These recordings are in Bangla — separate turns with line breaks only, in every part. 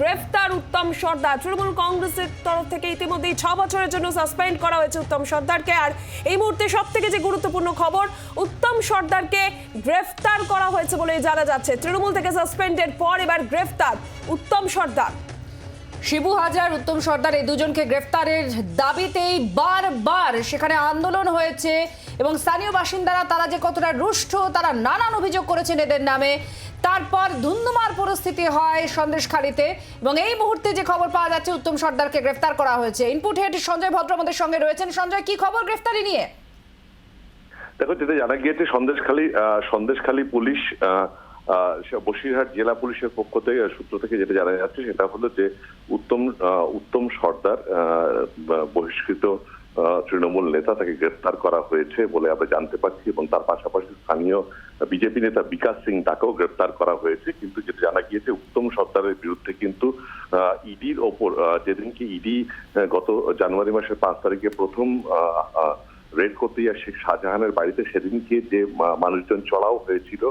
গ্রেফতার উত্তম সর্দার। তৃণমূল কংগ্রেসের তরফ থেকে ইতিমধ্যেই ছ বছরের জন্য সাসপেন্ড করা হয়েছে উত্তম সর্দারকে। আর এই মুহূর্তে সব থেকে যে গুরুত্বপূর্ণ খবর, উত্তম সর্দারকে গ্রেফতার করা হয়েছে বলে জানা যাচ্ছে। তৃণমূল থেকে সাসপেন্ডের পর এবার গ্রেফতার উত্তম সর্দার।
শিবু হাজার, উত্তম সর্দার, এই দুজনকে গ্রেফতারের দাবিতেই বারবার সেখানে আন্দোলন হয়েছে। এবং স্থানীয় বাসিন্দারা তারা যে কতটা রুষ্ট, তারা নানান অভিযোগ করেছেন এদের নামে। তারপর ধুন্ধুমার পরিস্থিতি হয় সন্দেশখালিতে এবং এই মুহূর্তে যে খবর পাওয়া যাচ্ছে, উত্তম সর্দারকে গ্রেফতার করা হয়েছে। ইনপুট হেড সঞ্জয় ভদ্র আমাদের সঙ্গে রয়েছেন। সঞ্জয়, কি খবর গ্রেফতারি নিয়ে?
দেখো, যেটা জানা গিয়েছে, সন্দেশখালী সন্দেশখালী পুলিশ বসিরহাট জেলা পুলিশের পক্ষ থেকে সূত্র থেকে যেটা জানা যাচ্ছে, সেটা হলো যে উত্তম উত্তম সর্দার বহিষ্কৃত তৃণমূল নেতা তাকে গ্রেফতার করা হয়েছে বলে আমরা জানতে পারছি এবং তার পাশাপাশি স্থানীয় বিজেপি নেতা বিকাশ সিং তাকেও গ্রেফতার করা হয়েছে। কিন্তু যেটা জানা গিয়েছে, উত্তম সর্দারের বিরুদ্ধে কিন্তু ইডির ওপর যেদিনকে ইডি গত জানুয়ারি মাসের পাঁচ তারিখে প্রথম রেড করতে গিয়ে শেখ শাহজাহানের বাড়িতে সেদিনকে যে মানুষজন চড়াও হয়েছিল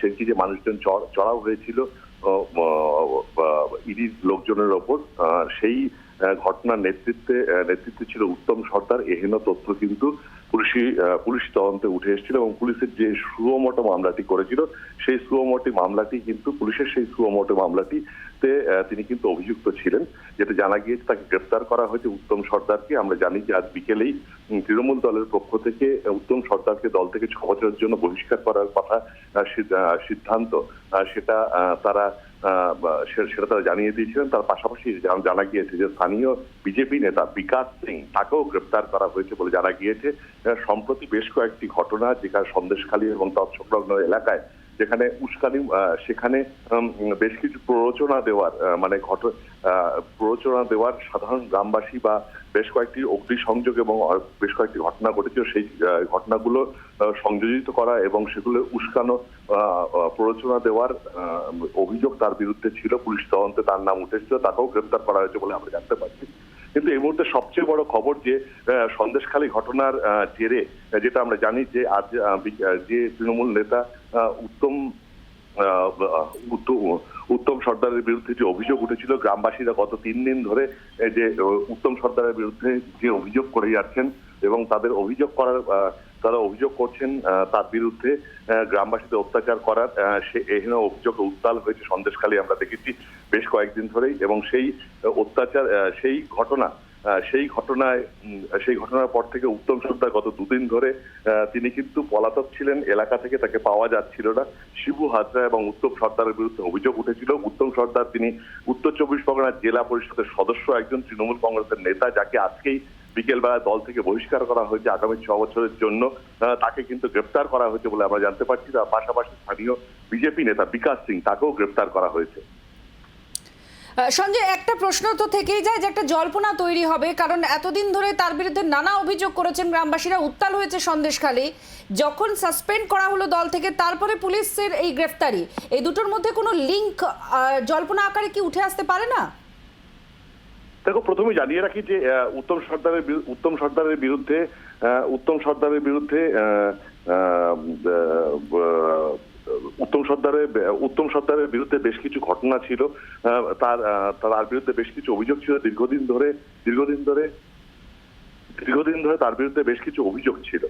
সেদিনকে যে মানুষজন চড়- চড়াও হয়েছিল ইডির লোকজনের ওপর সেই ঘটনার নেতৃত্বে নেতৃত্বে ছিল উত্তম সর্দার এহেন তথ্য কিন্তু পুলিশি পুলিশ তদন্তে উঠে এসেছিল এবং পুলিশের যে সুয়মোটো মামলাটি করেছিল সেই সুয়মোটি মামলাটি কিন্তু পুলিশের সেই সুয়মোটো মামলাটিতে আহ, তিনি কিন্তু অভিযুক্ত ছিলেন যেটা জানা গিয়েছে তাকে গ্রেপ্তার করা হয়েছে উত্তম সর্দারকে। আমরা জানি যে আজ বিকেলেই তৃণমূল দলের পক্ষ থেকে উত্তম সর্দারকে দল থেকে ছ বছরের জন্য বহিষ্কার করার কথা সিদ্ধান্ত সেটা তারা সেটা তারা জানিয়ে দিয়েছিলেন। তার পাশাপাশি জানা- গিয়েছে যে স্থানীয় বিজেপি নেতা বিকাশ সিং তাকেও গ্রেপ্তার করা হয়েছে বলে জানা গিয়েছে। সম্প্রতি বেশ কয়েকটি ঘটনা যেখানে সন্দেশখালী এবং তৎসংলগ্ন এলাকায় যেখানে উস্কানি সেখানে বেশ কিছু প্ররোচনা দেওয়ার মানে ঘট প্ররোচনা দেওয়ার সাধারণ গ্রামবাসী বা বেশ কয়েকটি অগ্নিসংযোগ এবং বেশ কয়েকটি ঘটনা ঘটেছিল। সেই ঘটনাগুলো সংযোজিত করা এবং সেগুলো উস্কানো প্ররোচনা দেওয়ার অভিযোগ তার বিরুদ্ধে ছিল। পুলিশ তদন্তে তার নাম উঠেছিল। তাকেও গ্রেপ্তার করা হয়েছে বলে আমরা জানতে পারছি। কিন্তু এই মুহূর্তে সবচেয়ে বড় খবর যে সন্দেশখালী ঘটনার জেরে যেটা আমরা জানি যে আজ যে তৃণমূল নেতা উত্তম উত্তম উত্তম সর্দারের বিরুদ্ধে যে অভিযোগ উঠেছিল, গ্রামবাসীরা গত তিন দিন ধরে যে উত্তম সর্দারের বিরুদ্ধে যে অভিযোগ করে যাচ্ছেন এবং তাদের অভিযোগ করার তারা অভিযোগ করছেন তার বিরুদ্ধে গ্রামবাসীদের অত্যাচার করার সে এহেন অভিযোগ উত্তাল হয়েছে সন্দেশখালী আমরা দেখেছি বেশ কয়েকদিন ধরেই এবং সেই অত্যাচার সেই ঘটনা সেই ঘটনায় সেই ঘটনার পর থেকে উত্তম সর্দার গত দুদিন ধরে তিনি কিন্তু পলাতক ছিলেন, এলাকা থেকে তাকে পাওয়া যাচ্ছিল না। শিবু হাজরা এবং উত্তম সর্দারের বিরুদ্ধে অভিযোগ উঠেছিল। উত্তম সর্দার তিনি উত্তর চব্বিশ পরগনার জেলা পরিষদের সদস্য, একজন তৃণমূল কংগ্রেসের নেতা, যাকে আজকেই বিকেলবেলা দল থেকে বহিষ্কার করা হয়েছে আগামী ছ বছরের জন্য। তাকে কিন্তু গ্রেপ্তার করা হয়েছে বলে আমরা জানতে পারছি। তার পাশাপাশি স্থানীয় বিজেপি নেতা বিকাশ সিং, তাকেও গ্রেপ্তার করা হয়েছে।
সঞ্জয়, একটা প্রশ্ন তো থেকেই যায় যে একটা জল্পনা তৈরি হবে, কারণ এতদিন ধরে তার বিরুদ্ধে নানা অভিযোগ করেছেন গ্রামবাসীরা, উত্তাল হয়েছে সন্দেশখালী। যখন সাসপেন্ড করা হলো দল থেকে, তারপরে পুলিশের এই গ্রেফতারি। এই দুটোর মধ্যে কোনো লিঙ্ক জল্পনা আকারে কি উঠে আসতে পারে না?
দেখো, প্রথমে জানিয়ে রাখি যে উত্তম সর্দারের উত্তম সর্দারের বিরুদ্ধে উত্তম সর্দারের বিরুদ্ধে উত্তম সর্দারের উত্তম সর্দারের বিরুদ্ধে বেশ কিছু ঘটনা ছিল। তার তার বিরুদ্ধে বেশ কিছু অভিযোগ ছিল। দীর্ঘদিন ধরে দীর্ঘদিন ধরে দীর্ঘদিন ধরে তার বিরুদ্ধে বেশ কিছু অভিযোগ ছিল।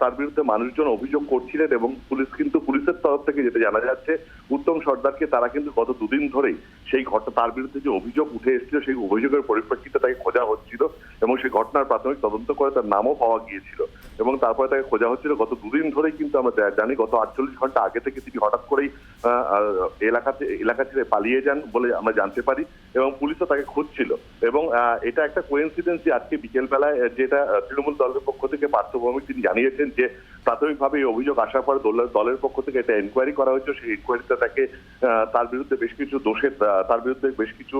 তার বিরুদ্ধে মানুষজন অভিযোগ করছিলেন এবং পুলিশ কিন্তু পুলিশের তরফ থেকে যেটা জানা যাচ্ছে, উত্তম সর্দারকে তারা কিন্তু গত দুদিন ধরেই সেই ঘটনা তার বিরুদ্ধে যে অভিযোগ উঠে এসেছিল, সেই অভিযোগের পরিপ্রেক্ষিতে তাকে খোঁজা হচ্ছিল এবং সেই ঘটনার প্রাথমিক তদন্ত করে তার নামও পাওয়া গিয়েছিল এবং তারপরে তাকে খোঁজা হচ্ছিল। গত দুদিন ধরেই কিন্তু আমরা জানি, গত আটচল্লিশ ঘণ্টা আগে থেকে তিনি হঠাৎ করেই এলাকাতে, এলাকা ছেড়ে পালিয়ে যান বলে আমরা জানতে পারি। এবং পুলিশও তাকে খুঁজছিল। এবং এটা একটা কোইন্সিডেন্স যে আজকে বিকেলবেলায় যেটা তৃণমূল দলের পক্ষ থেকে পার্থভৌমিক তিনি জানিয়েছেন যে, প্রাথমিকভাবে এই অভিযোগ আসার পর দলের পক্ষ থেকে একটা এনকোয়ারি করা হয়েছে। সেই এনকোয়ারিতে তাকে তার বিরুদ্ধে বেশ কিছু দোষের তার বিরুদ্ধে বেশ কিছু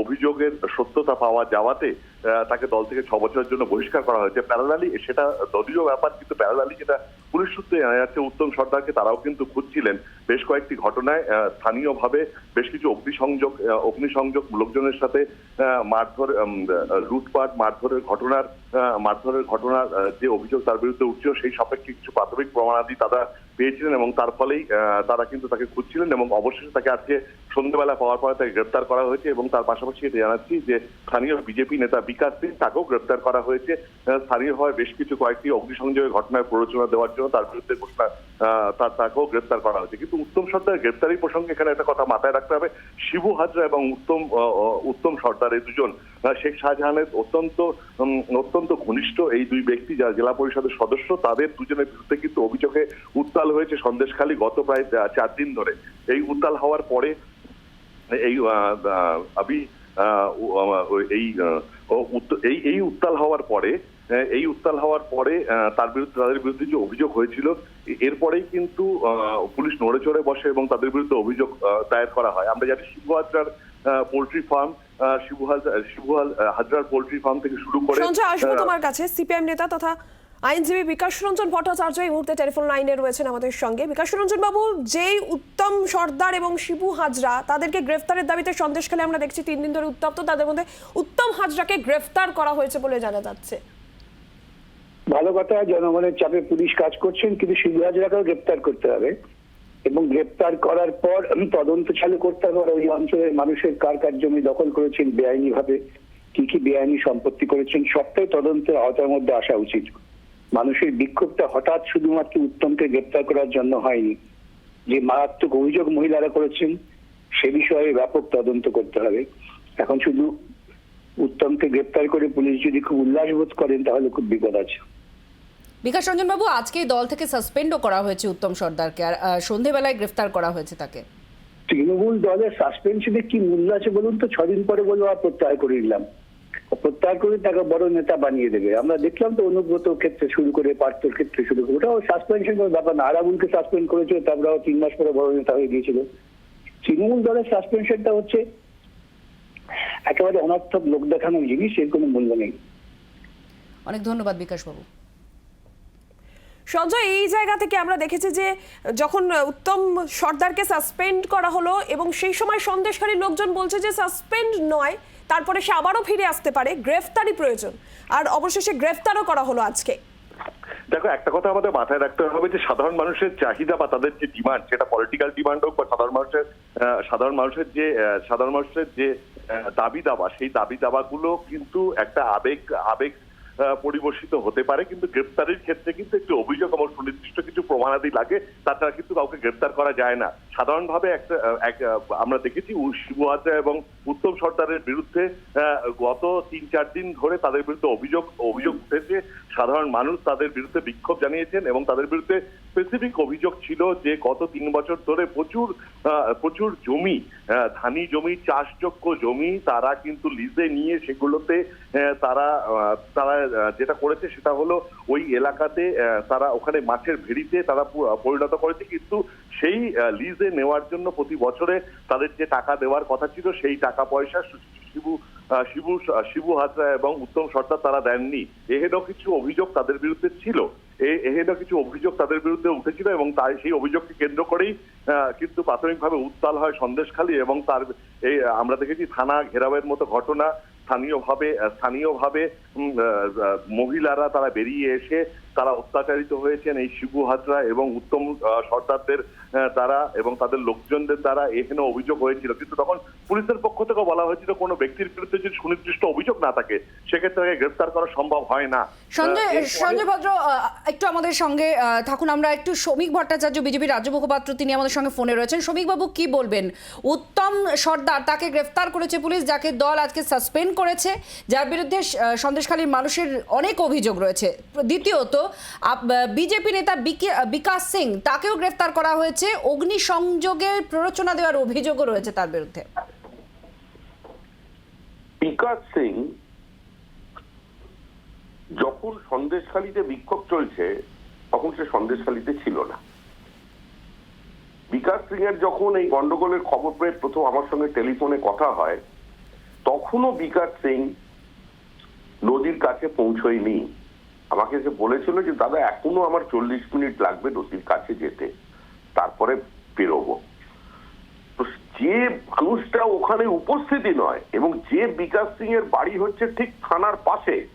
অভিযোগের সত্যতা পাওয়া যাওয়াতে তাকে দল থেকে ছ বছরের জন্য বহিষ্কার করা হয়েছে। প্যারালালি, সেটা দলীয় ব্যাপার, কিন্তু প্যারালালি যেটা পুলিশ সূত্রে জানা উত্তম সর্দারকে তারাও কিন্তু খুঁজছিলেন। বেশ কয়েকটি ঘটনায় স্থানীয়ভাবে বেশ কিছু অগ্নিসংযোগ অগ্নিসংযোগ লোকজনের সাথে মারধর লুটপাট, মারধরের ঘটনার মারধরের ঘটনার যে অভিযোগ তার বিরুদ্ধে উঠছিল, সেই সাপেক্ষে কিছু প্রাথমিক প্রমাণাদি তারা পেয়েছিলেন এবং তার ফলেই তারা কিন্তু তাকে খুঁজছিলেন এবং অবশেষে তাকে আজকে সন্ধ্যেবেলা পাওয়ার পরে তাকে গ্রেপ্তার করা হয়েছে এবং তার পাশাপাশি এটা জানাচ্ছি যে স্থানীয় বিজেপি নেতা বিকাশ সিং তাকেও গ্রেপ্তার করা হয়েছে। স্থানীয় হওয়ায় বেশ কিছু কয়েকটি অগ্নিসংযোগের ঘটনায় প্ররোচনা দেওয়ার জন্য তার বিরুদ্ধে ঘোষণা তার তাকেও গ্রেপ্তার করা হয়েছে। কিন্তু উত্তম সর্দার গ্রেপ্তারি প্রসঙ্গে এখানে একটা কথা মাথায় রাখতে হবে। শিবু হাজরা এবং উত্তম উত্তম সর্দার এই দুজন শেখ শাহজাহানের অত্যন্ত অত্যন্ত ঘনিষ্ঠ এই দুই ব্যক্তি যারা জেলা পরিষদের সদস্য, তাদের দুজনের বিরুদ্ধে কিন্তু অভিযোগে উত্তাল হয়েছে সন্দেশখালী গত প্রায় চার দিন ধরে। এই উত্তাল হওয়ার পরে এই আমা- এই এই এই উত্তাল হওয়ার পরে এই উত্তাল হওয়ার পরে তার বিরুদ্ধে, তাদের বিরুদ্ধে যে অভিযোগ হয়েছিল, এরপরেই কিন্তু পুলিশ নড়ে চড়ে বসে এবং তাদের বিরুদ্ধে অভিযোগ দায়ের করা হয়। আমরা জানি শিবু হাজরার পোল্ট্রি ফার্ম শিবু হাজরা হাজরার পোল্ট্রি ফার্ম থেকে শুরু করে
সঞ্জয় আসব তোমার কাছে। সিপিএম নেতা তথা আইনজীবী বিকাশ রঞ্জন ভট্টাচার্য এই মুহূর্তে টেলিফোন লাইনে রয়েছেন আমাদের সঙ্গে। বিকাশ রঞ্জন বাবু যেই উত্তম সর্দার এবং শিবু হাজরা তাদেরকে গ্রেফতারের দাবিতে সন্দেশখালী আমরা দেখছি তিন দিন ধরে উত্তপ্ত। তাদের মধ্যে উত্তম হাজরাকে গ্রেফতার করা হয়েছে বলে জানা যাচ্ছে।
ভালো কথা জনগণের চাপে পুলিশ কাজ করছেন কিন্তু শিবু হাজরাকেও গ্রেপ্তার করতে হবে। এবং গ্রেপ্তার করার পর তদন্ত চালু করতে হবে। ওই অঞ্চলের মানুষের কার কার জমি দখল করেছেন বেআইনি ভাবে কি কি বেআইনি সম্পত্তি করেছেন, সবটাই তদন্তের আওতার মধ্যে আসা উচিত। মানুষের বিক্ষোভটা হঠাৎ শুধুমাত্র উত্তমকে গ্রেপ্তার করার জন্য হয়নি। যে মারাত্মক অভিযোগ মহিলারা করেছেন, সে বিষয়ে ব্যাপক তদন্ত করতে হবে। এখন শুধু উত্তমকে গ্রেপ্তার করে পুলিশ যদি খুব উল্লাস বোধ করেন, তাহলে খুব বিপদ আছে।
বিকাশ রঞ্জন বাবু আজকে দল থেকে সাসপেন্ডও করা হয়েছে উত্তম সর্দারকে আর সন্ধেবেলায় গ্রেফতার করা হয়েছে তাকে।
তৃণমূল দলের সাসপেনশনে কি মূল্য আছে বলুন তো? ছদিন পরে বলব প্রত্যাহার করে নিলাম। প্রত্যাহার করে তাকে বড় নেতা বানিয়ে দেবে। আমরা দেখলাম তো অনুব্রত ক্ষেত্রে শুরু করে পার্থর ক্ষেত্রে শুরু করে ওটাও সাসপেনশন ব্যাপার না। আরাবুলকে সাসপেন্ড করেছিল তারপরেও তিন মাস পরে বড় নেতা হয়ে গিয়েছিল। তৃণমূল দলের সাসপেনশনটা হচ্ছে একেবারে অনর্থক লোক দেখানোর জিনিস এর কোনো মূল্য নেই।
অনেক ধন্যবাদ বিকাশ বাবু
সঞ্জয়, এই জায়গা থেকে আমরা দেখেছি যে যখন উত্তম সর্দারকে সাসপেন্ড করা হলো এবং সেই সময় সন্দেশকারী লোকজন বলছে যে সাসপেন্ড নয়, তারপরে সে আবারও ফিরে আসতে পারে গ্রেফতারি প্রয়োজন। আর অবশেষে গ্রেফতারও করা হলো আজকে।
দেখো, একটা কথা আমাদের মাথায় রাখতে হবে যে সাধারণ মানুষের চাহিদা বা তাদের যে ডিমান্ড সেটা পলিটিক্যাল ডিমান্ড হোক বা সাধারণ মানুষের সাধারণ মানুষের যে সাধারণ মানুষের যে দাবি দাবা, সেই দাবি দাবাগুলো কিন্তু একটা আবেগ আবেগ আহ, পরিবর্তিত হতে পারে কিন্তু গ্রেপ্তারের ক্ষেত্রে কিন্তু একটি অভিযোগ এবং সুনির্দিষ্ট কিছু প্রমাণাদি লাগে তাছাড়া কিন্তু কাউকে গ্রেপ্তার করা যায় না। সাধারণভাবে একটা এক আমরা দেখেছি শিবু এবং উত্তম সর্দারের বিরুদ্ধে গত তিন, চার দিন ধরে তাদের বিরুদ্ধে অভিযোগ অভিযোগ উঠেছে। সাধারণ মানুষ তাদের বিরুদ্ধে বিক্ষোভ জানিয়েছেন এবং তাদের বিরুদ্ধে স্পেসিফিক অভিযোগ ছিল যে গত তিন বছর ধরে প্রচুর প্রচুর জমি ধানি জমি, চাষযোগ্য জমি তারা কিন্তু লিজে নিয়ে সেগুলোতে তারা তারা যেটা করেছে সেটা হলো ওই এলাকাতে তারা ওখানে মাছের ভেড়িতে তারা পরিণত করেছে। কিন্তু সেই লিজে নেওয়ার জন্য প্রতি বছরে তাদের যে টাকা দেওয়ার কথা ছিল, সেই টাকা পয়সা শিবু শিবু শিবু হাজরা এবং উত্তম সর্দার তারা দেননি। এহেন কিছু অভিযোগ তাদের বিরুদ্ধে ছিল। এহেন কিছু অভিযোগ তাদের বিরুদ্ধে উঠেছিল এবং তাই সেই অভিযোগকে কেন্দ্র করেই কিন্তু প্রাথমিকভাবে উত্তাল হয় সন্দেশখালী এবং তার, এই, আমরা দেখেছি থানা ঘেরাওয়ের মতো ঘটনা স্থানীয়ভাবে স্থানীয়ভাবে মহিলারা তারা বেরিয়ে এসে তারা অত্যাচারিত হয়েছেন এই শিবু হাজরা এবং উত্তম সর্দারদের দ্বারা এবং তাদের লোকজনদের দ্বারা এখানে অভিযোগ হয়েছিল। কিন্তু তখন পুলিশের পক্ষ থেকে বলা হয়েছিল কোনো ব্যক্তির বিরুদ্ধে যদি সুনির্দিষ্ট অভিযোগ না থাকে সেক্ষেত্রে তাকে গ্রেফতার করা সম্ভব হয় না।
সঞ্জয় সঞ্জয় ভদ্র একটু আমাদের সঙ্গে থাকুন। আমরা একটু শ্রমিক ভট্টাচার্য বিজেপির রাজ্য মুখপাত্র তিনি আমাদের সঙ্গে ফোনে রয়েছেন। শ্রমিক বাবু কি বলবেন? উত্তম সর্দার তাকে গ্রেফতার করেছে পুলিশ যাকে দল আজকে সাসপেন্ড করেছে যার বিরুদ্ধে সন্দেশখালীর মানুষের অনেক অভিযোগ রয়েছে। দ্বিতীয়ত বিজেপি নেতা বিকাশ সিং, তাকেও গ্রেফতার করা হয়েছে। অগ্নিসংযোগের প্ররোচনা দেওয়ার অভিযোগও রয়েছে তার বিরুদ্ধে।
বিকাশ সিং যখন সন্দেশখালীতে বিক্ষোভ চলছে, তখন সে সন্দেশখালীতে ছিল না। বিকাশ সিং এর যখন এই গন্ডগোলের খবর পেয়ে প্রথম আমার সঙ্গে টেলিফোনে কথা হয়, তখনও বিকাশ সিং নদীর কাছে পৌঁছয়নি। আমাকে সে বলেছিল যে, দাদা, এখনও আমার চল্লিশ মিনিট লাগবে নদীর কাছে যেতে। তারপরে বেরোবো। তো যে মানুষটা ওখানে উপস্থিতি নয় এবং যে বিকাশ সিং এর বাড়ি হচ্ছে ঠিক থানার পাশে,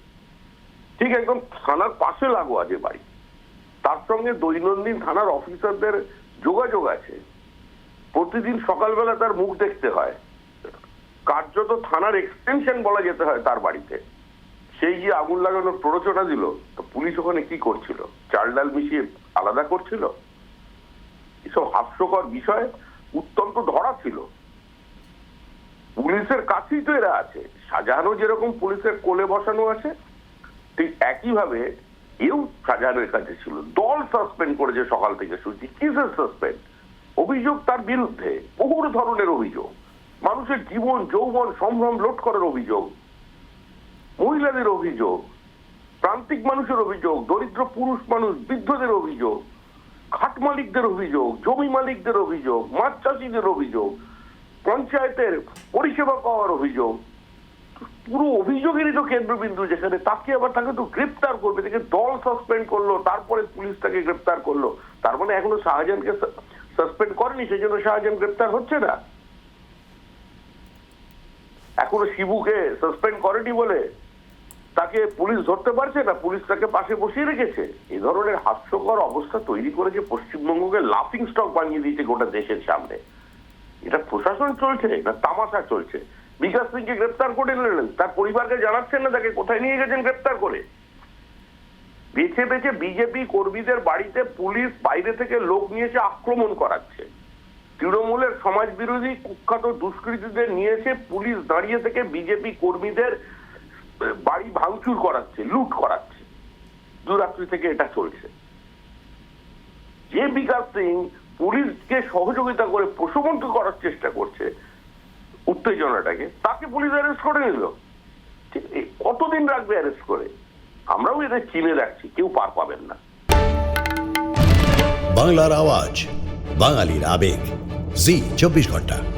ঠিক একদম থানার পাশে লাগোয়া যে বাড়ি, তার সঙ্গে দৈনন্দিন থানার অফিসারদের যোগাযোগ আছে। প্রতিদিন সকালবেলা তার মুখ দেখতে হয়। কার্যত থানার এক্সটেনশন বলা যেতে হয় তার বাড়িতে। সেই গিয়ে আগুন লাগানোর প্ররোচনা দিল। তো পুলিশ ওখানে কি করছিল? চাল ডাল মিশিয়ে আলাদা করছিল? এসব হাস্যকর বিষয় উত্তম তো ধরা ছিল। পুলিশের কাছেই তো এরা আছে। সাজানো যেরকম পুলিশের কোলে বসানো আছে, ঠিক একইভাবে এও শাহজাহানের কাছে ছিল। দল সাসপেন্ড করেছে সকাল থেকে শুনছি। কিসের সাসপেন্ড? অভিযোগ তার বিরুদ্ধে। বহু ধরনের অভিযোগ। মানুষের জীবন, যৌবন সম্ভ্রম লোট করার অভিযোগ। মহিলাদের অভিযোগ, প্রান্তিক মানুষের অভিযোগ, দরিদ্র পুরুষ মানুষ, বৃদ্ধদের অভিযোগ, খাট মালিকদের অভিযোগ, জমি মালিকদের অভিযোগ, মাছ চাষিদের অভিযোগ, পঞ্চায়েতের পরিষেবা পাওয়ার অভিযোগ। পুরো অভিযোগেরই তো কেন্দ্রবিন্দু যেখানে তাকে আবার তাকে তো গ্রেপ্তার করবে, তাকে দল সাসপেন্ড করল, তারপরে পুলিশ তাকে গ্রেপ্তার করল। তার মানে এখনও শাহজাহানকে সাসপেন্ড করেনি সেই জন্য শাহজাহান গ্রেপ্তার হচ্ছে না। এখনও শিবুকে সাসপেন্ড করেনি বলে তাকে পুলিশ ধরতে পারছে না, পুলিশ তাকে পাশে বসিয়ে রেখেছে। এই ধরনের হাস্যকর অবস্থা তৈরি করেছে পশ্চিমবঙ্গকে লাফিং স্টক বানিয়ে দিয়েছে গোটা দেশের সামনে। এটা প্রশাসন চলছে না তামাশা চলছে? বিকাশ সিংকে গ্রেপ্তার করে নিলেন, তার পরিবারকে জানাচ্ছেন না, তাকে কোথায় নিয়ে গেছেন গ্রেপ্তার করে? বেছে বেছে বিজেপি কর্মীদের বাড়িতে পুলিশ বাইরে থেকে লোক নিয়ে এসে আক্রমণ করাচ্ছে। তৃণমূলের সমাজ বিরোধী কুখ্যাত দুষ্কৃতীদের নিয়েছে পুলিশ দাঁড়িয়ে থেকে বিজেপি কর্মীদের বাড়ি ভাঙচুর করাচ্ছে, লুট করাচ্ছে। দুরাত্রি থেকে এটা চলছে। যে বিকাশ সিং পুলিশকে সহযোগিতা করে প্রশমন্ত করার চেষ্টা করছে উত্তেজনাটাকে, তাকে পুলিশ অ্যারেস্ট করে নিল। কতদিন রাখবে অ্যারেস্ট করে? আমরাও এদের চিনে রাখছি, কেউ পার পাবেন না।
বাংলার আওয়াজ, বাঙালির আবেগ। জি, চব্বিশ ঘণ্টা।